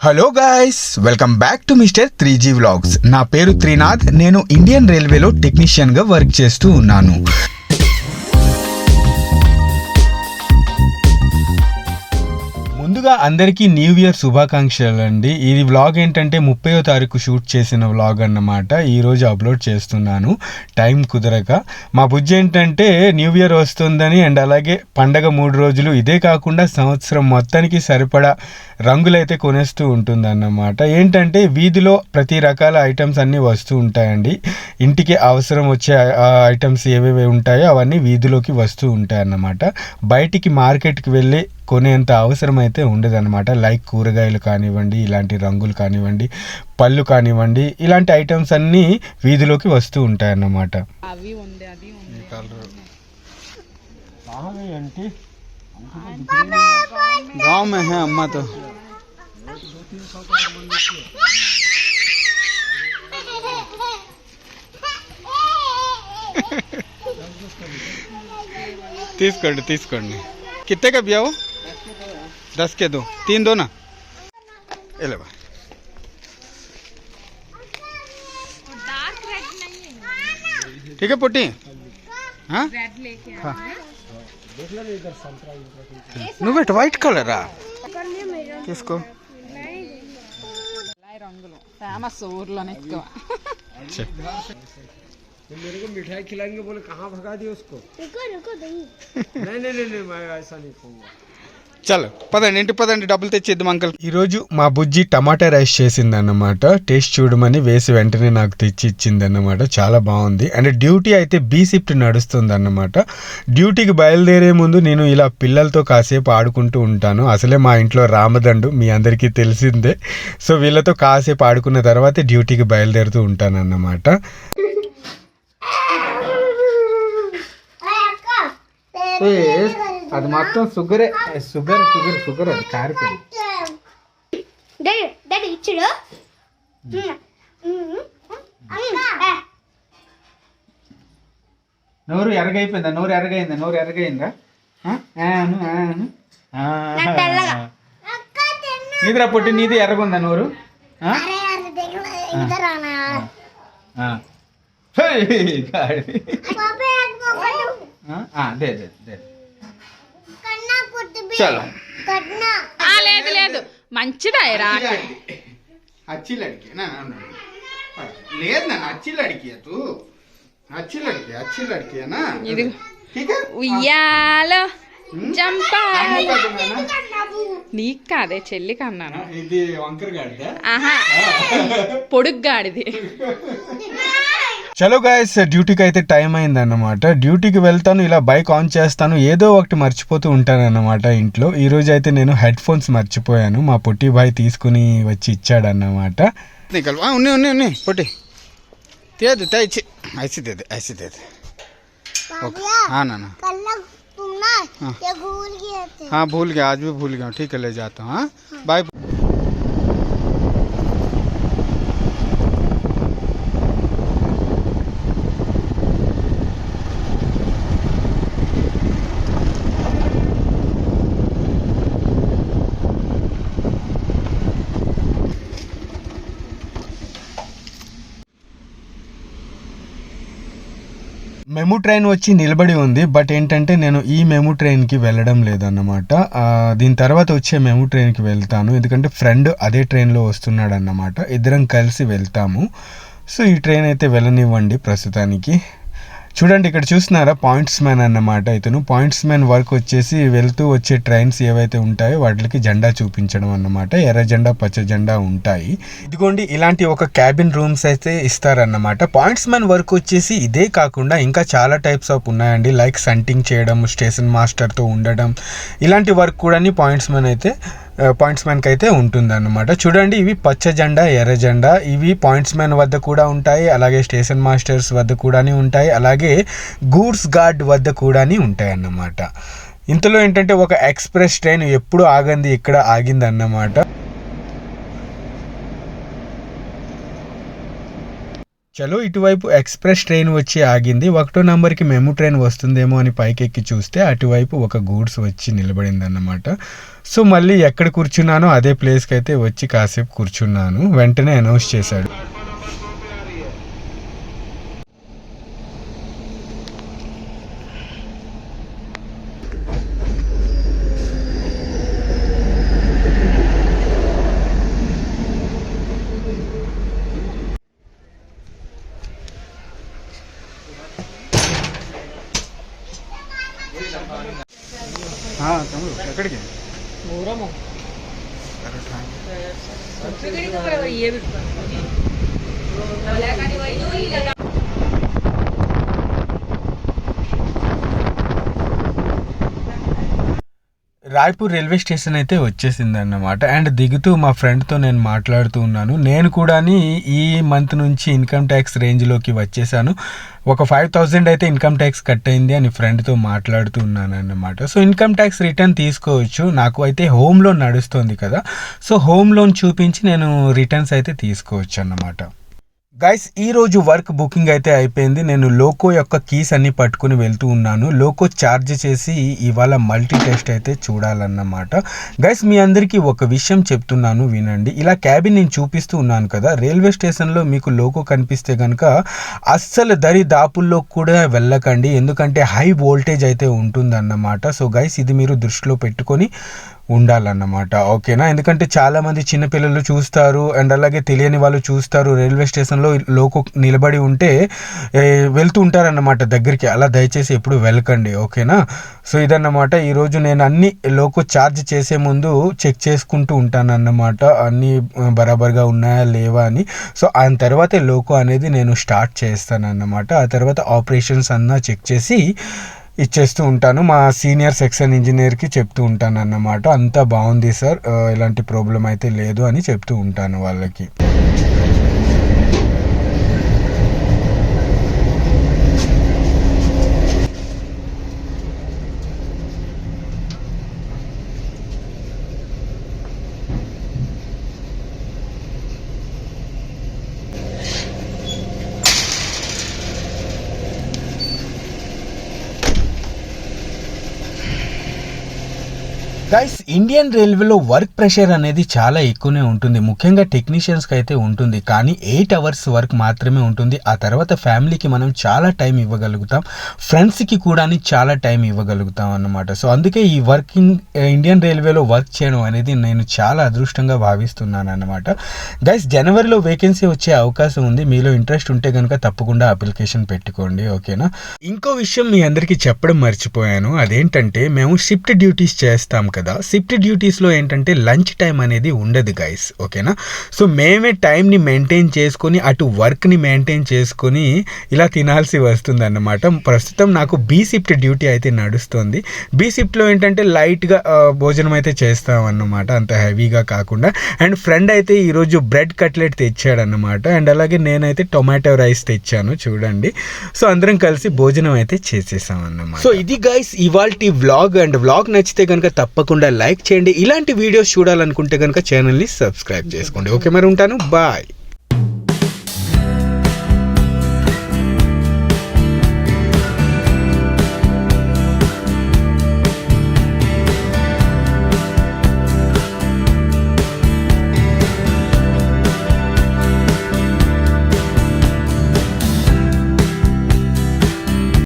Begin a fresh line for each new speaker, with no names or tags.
Hello guys welcome back to mister three G vlogs నా పేరు త్రినాథ్. నేను ఇండియన్ రైల్వేలో టెక్నీషియన్గా వర్క్ చేస్తూ ఉన్నాను. ముందుగా అందరికీ న్యూ ఇయర్ శుభాకాంక్షలు అండి ఇది వ్లాగ్ ఏంటంటే ముప్పయో తారీఖు షూట్ చేసిన వ్లాగ్ అన్నమాట. ఈరోజు అప్లోడ్ చేస్తున్నాను. టైం కుదరక. మా బుజ్జి ఏంటంటే న్యూ ఇయర్ వస్తుందని అండ్ అలాగే పండగ మూడు రోజులు ఇదే కాకుండా సంవత్సరం మొత్తానికి సరిపడా రంగులైతే కొనేస్తూ ఉంటుందన్నమాట. ఏంటంటే వీధిలో ప్రతి రకాల ఐటమ్స్ అన్నీ వస్తూ ఉంటాయండి. ఇంటికి అవసరం వచ్చే ఐటమ్స్ ఏవేవి ఉంటాయో అవన్నీ వీధిలోకి వస్తూ ఉంటాయన్నమాట. బయటికి మార్కెట్కి వెళ్ళి కొనేంత అవసరం అయితే ఉండదన్నమాట లైక్ కూరగాయలు కానివ్వండి ఇలాంటి రంగులు కానివ్వండి పళ్ళు కానివ్వండి ఇలాంటి ఐటమ్స్ అన్నీ వీధిలోకి వస్తూ ఉంటాయన్నమాట
అవి ఉంది అది ఉంది
गांव में है अम्मा तो తీసుకోండి తీసుకోండి कितने का भैया वो दस के दो तीन दो ना ये ले बा ठीक है पुट्टी हाँ
రెడ్ లేకే
నువ్వు ఇటు వైట్ కలరా తీసుకో
లై రంగులు ఫేమస్ ఊర్లోనే ఎక్కువ
मेरे को मिठाई खिलाएंगे बोले कहाँ भगा दिए उसको नहीं नहीं नहीं नहीं मैं ऐसा नहीं खाऊंगा
చలో. పదండి ఇంటికి పదండి డబ్బులు తెచ్చిద్దాం అంకల్. ఈరోజు మా బుజ్జి టమాటా రైస్ చేసిందన్నమాట. టేస్ట్ చూడమని వేసి వెంటనే నాకు తెచ్చి ఇచ్చిందన్నమాట. చాలా బాగుంది. అండ్ డ్యూటీ అయితే బీ షిఫ్ట్ నడుస్తుంది అన్నమాట డ్యూటీకి బయలుదేరే ముందు నేను ఇలా పిల్లలతో కాసేపు ఆడుకుంటూ ఉంటాను. అసలే మా ఇంట్లో రామదండు మీ అందరికీ తెలిసిందే. సో వీళ్ళతో కాసేపు ఆడుకున్న తర్వాతే డ్యూటీకి బయలుదేరుతూ ఉంటాను అన్నమాట అది మొత్తం షుగరే షుగర్ షుగర్ షుగర్ అది కారిపోయింది.
డాడీ ఇచ్చుడు.
నోరు ఎరగైపోయిందా నోరు ఎరగైందా నోరు ఎరగైందా. నీదిరా పొట్టి నీది ఎర్రగుందా నోరు? ఆ? ఆ. హే, గాడి. ఆ? ఆ, దే దే దే. చలో.
ఆ లేదు లేదు.
మంచిదా అచ్చి
ఇది ఉయ్యాలో చంపాలి. కాదే ఆహా. పొడుగ్గాడిది.
చలో గాయస్ డ్యూటీకి అయితే టైం అయింది అన్నమాట డ్యూటీకి వెళ్తాను ఇలా బైక్ ఆన్ చేస్తాను ఏదో ఒకటి మర్చిపోతూ ఉంటాను అన్నమాట ఇంట్లో ఈ రోజు అయితే నేను హెడ్ ఫోన్స్ మర్చిపోయాను మా పొట్టి బాయ్ తీసుకుని వచ్చి ఇచ్చాడు అన్నమాట ఉన్నాయి ఉన్నాయి ఉన్నాయి పొట్టి తేదు తెచ్చి ఐసి తేదు ఐసి తేదు ఓకే हाँ ना ना हाँ भूल गया आज भी भूल गया हूँ ठीक है ले जाता हूँ हाँ बाय మెము ట్రైన్ వచ్చి నిలబడి ఉంది బట్ ఏంటంటే నేను ఈ మెము ట్రైన్కి వెళ్ళడం లేదన్నమాట. దీని తర్వాత వచ్చే మెము ట్రైన్కి వెళ్తాను ఎందుకంటే ఫ్రెండ్ అదే ట్రైన్లో వస్తున్నాడు అన్నమాట ఇద్దరం కలిసి వెళ్తాము. సో ఈ ట్రైన్ అయితే వెళ్ళనివ్వండి ప్రస్తుతానికి. చూడండి ఇక్కడ చూస్తున్నారా? పాయింట్స్ మ్యాన్ అన్నమాట ఇతను. పాయింట్స్ మ్యాన్ వర్క్ వచ్చేసి వెళ్తూ వచ్చే ట్రైన్స్ ఏవైతే ఉంటాయో వాటికి జెండా చూపించడం అన్నమాట. ఎర్ర జెండా పచ్చ జెండా ఉంటాయి. ఇదిగోండి ఇలాంటి ఒక క్యాబిన్ రూమ్స్ అయితే ఇస్తారన్నమాట. పాయింట్స్ మ్యాన్ వర్క్ వచ్చేసి ఇదే కాకుండా ఇంకా చాలా టైప్స్ ఆఫ్ ఉన్నాయండి. లైక్ సంటింగ్ చేయడం స్టేషన్ మాస్టర్తో ఉండడం. ఇలాంటి వర్క్ కూడా పాయింట్స్ మ్యాన్ అయితే పాయింట్స్ మ్యాన్కి అయితే ఉంటుందన్నమాట. చూడండి ఇవి పచ్చ జెండా ఎర్ర జెండా. ఇవి పాయింట్స్ మ్యాన్ వద్ద కూడా ఉంటాయి అలాగే స్టేషన్ మాస్టర్స్ వద్ద కూడా ఉంటాయి అలాగే గూడ్స్ గార్డ్ వద్ద కూడా ఉంటాయి అన్నమాట ఇంతలో ఏంటంటే ఒక ఎక్స్ప్రెస్ ట్రైన్ ఎప్పుడు ఆగంది ఇక్కడ ఆగింది అన్నమాట చలో ఇటువైపు ఎక్స్ప్రెస్ ట్రైన్ వచ్చి ఆగింది. ఒకటో నంబర్కి మెము ట్రైన్ వస్తుందేమో అని పైకెక్కి చూస్తే అటువైపు ఒక గూడ్స్ వచ్చి నిలబడిందన్నమాట. సో మళ్ళీ ఎక్కడ కూర్చున్నానో అదే ప్లేస్కి అయితే వచ్చి కాసేపు కూర్చున్నాను. వెంటనే అనౌన్స్ చేశాడు. ఎక్కడికి రాయ్పూర్ రైల్వే స్టేషన్ అయితే వచ్చేసింది అన్నమాట అండ్ దిగుతూ మా ఫ్రెండ్తో నేను మాట్లాడుతూ ఉన్నాను. నేను కూడా ఈ మంత్ నుంచి ఇన్కమ్ ట్యాక్స్ రేంజ్లోకి వచ్చేసాను. ఒక ఫైవ్ థౌజండ్ అయితే ఇన్కమ్ ట్యాక్స్ కట్ అయింది అని ఫ్రెండ్తో మాట్లాడుతూ ఉన్నాను అన్నమాట సో ఇన్కమ్ ట్యాక్స్ రిటర్న్ తీసుకోవచ్చు. నాకు అయితే హోమ్ లోన్ నడుస్తుంది కదా. సో హోమ్ లోన్ చూపించి నేను రిటర్న్స్ అయితే తీసుకోవచ్చు అన్నమాట గైస్ ఈరోజు వర్క్ బుకింగ్ అయితే అయిపోయింది. నేను లోకో యొక్క కీస్ అన్ని పట్టుకుని వెళ్తూ ఉన్నాను. లోకో ఛార్జ్ చేసి ఇవాళ మల్టీ టెస్ట్ అయితే చూడాలన్నమాట. గైస్ మీ అందరికీ ఒక విషయం చెప్తున్నాను వినండి. ఇలా క్యాబిన్ నేను చూపిస్తూ ఉన్నాను కదా రైల్వే స్టేషన్లో మీకు లోకో కనిపిస్తే కనుక అస్సలు దరి దాపుల్లో కూడా వెళ్ళకండి. ఎందుకంటే హై వోల్టేజ్ అయితే ఉంటుందన్నమాట. సో గైస్ ఇది మీరు దృష్టిలో పెట్టుకొని ఉండాలన్నమాట. ఓకేనా? ఎందుకంటే చాలామంది చిన్నపిల్లలు చూస్తారు అండ్ అలాగే తెలియని వాళ్ళు చూస్తారు రైల్వే స్టేషన్లో లోకో నిలబడి ఉంటే వెళ్తూ ఉంటారన్నమాట దగ్గరికి. అలా దయచేసి ఎప్పుడు వెళ్ళకండి ఓకేనా? సో ఇదన్నమాట. ఈరోజు నేను అన్ని లోకో ఛార్జ్ చేసే ముందు చెక్ చేసుకుంటూ ఉంటానన్నమాట. అన్నీ బరాబర్గా ఉన్నాయా లేవా అని. సో ఆ తర్వాతే లోకో అనేది నేను స్టార్ట్ చేస్తానన్నమాట. ఆ తర్వాత ఆపరేషన్స్ అన్నా చెక్ చేసి ఇచ్చేస్తూ ఉంటాను. మా సీనియర్ సెక్షన్ ఇంజనీర్కి చెప్తూ ఉంటాను అన్నమాట. అంతా బాగుంది సార్. ఎలాంటి ప్రాబ్లం అయితే లేదు అని చెప్తూ ఉంటాను వాళ్ళకి. గైస్ ఇండియన్ రైల్వేలో వర్క్ ప్రెషర్ అనేది చాలా ఎక్కువనే ఉంటుంది. ముఖ్యంగా టెక్నీషియన్స్కి అయితే ఉంటుంది. కానీ ఎయిట్ అవర్స్ వర్క్ మాత్రమే ఉంటుంది. ఆ తర్వాత ఫ్యామిలీకి మనం చాలా టైం ఇవ్వగలుగుతాం. ఫ్రెండ్స్కి కూడా చాలా టైం ఇవ్వగలుగుతాం అన్నమాట. సో అందుకే ఈ వర్కింగ్ ఇండియన్ రైల్వేలో వర్క్ చేయడం అనేది నేను చాలా అదృష్టంగా భావిస్తున్నాను అన్నమాట. గైస్ జనవరిలో వేకెన్సీ వచ్చే అవకాశం ఉంది. మీలో ఇంట్రెస్ట్ ఉంటే కనుక తప్పకుండా అప్లికేషన్ పెట్టుకోండి. ఓకేనా ఇంకో విషయం మీ అందరికీ చెప్పడం మర్చిపోయాను. అదేంటంటే మేము షిఫ్ట్ డ్యూటీస్ చేస్తాం కదా. షిఫ్ట్ డ్యూటీస్లో ఏంటంటే లంచ్ టైం అనేది ఉండదు గైస్ ఓకేనా? సో మేమే టైంని మెయింటైన్ చేసుకొని అటు వర్క్ని మెయింటైన్ చేసుకొని ఇలా తినాల్సి వస్తుంది అన్నమాట ప్రస్తుతం నాకు బీ షిఫ్ట్ డ్యూటీ అయితే నడుస్తుంది. బీ షిఫ్ట్లో ఏంటంటే లైట్గా భోజనం అయితే చేస్తాం అన్నమాట అంత హెవీగా కాకుండా. అండ్ ఫ్రెండ్ అయితే ఈరోజు బ్రెడ్ కట్లెట్ తెచ్చాడన్నమాట అండ్ అలాగే నేనైతే టొమాటో రైస్ తెచ్చాను చూడండి. సో అందరం కలిసి భోజనం అయితే చేసేసాం అన్నమాట సో ఇది గైస్ ఇవాల్టి వ్లాగ్ అండ్ వ్లాగ్ నచ్చితే కనుక తప్పకుండా లైక్ చేయండి. ఇలాంటి వీడియోస్ చూడాలనుకుంటే కనుక ఛానల్ని సబ్స్క్రైబ్ చేసుకోండి. ఓకే మరి ఉంటాను. బాయ్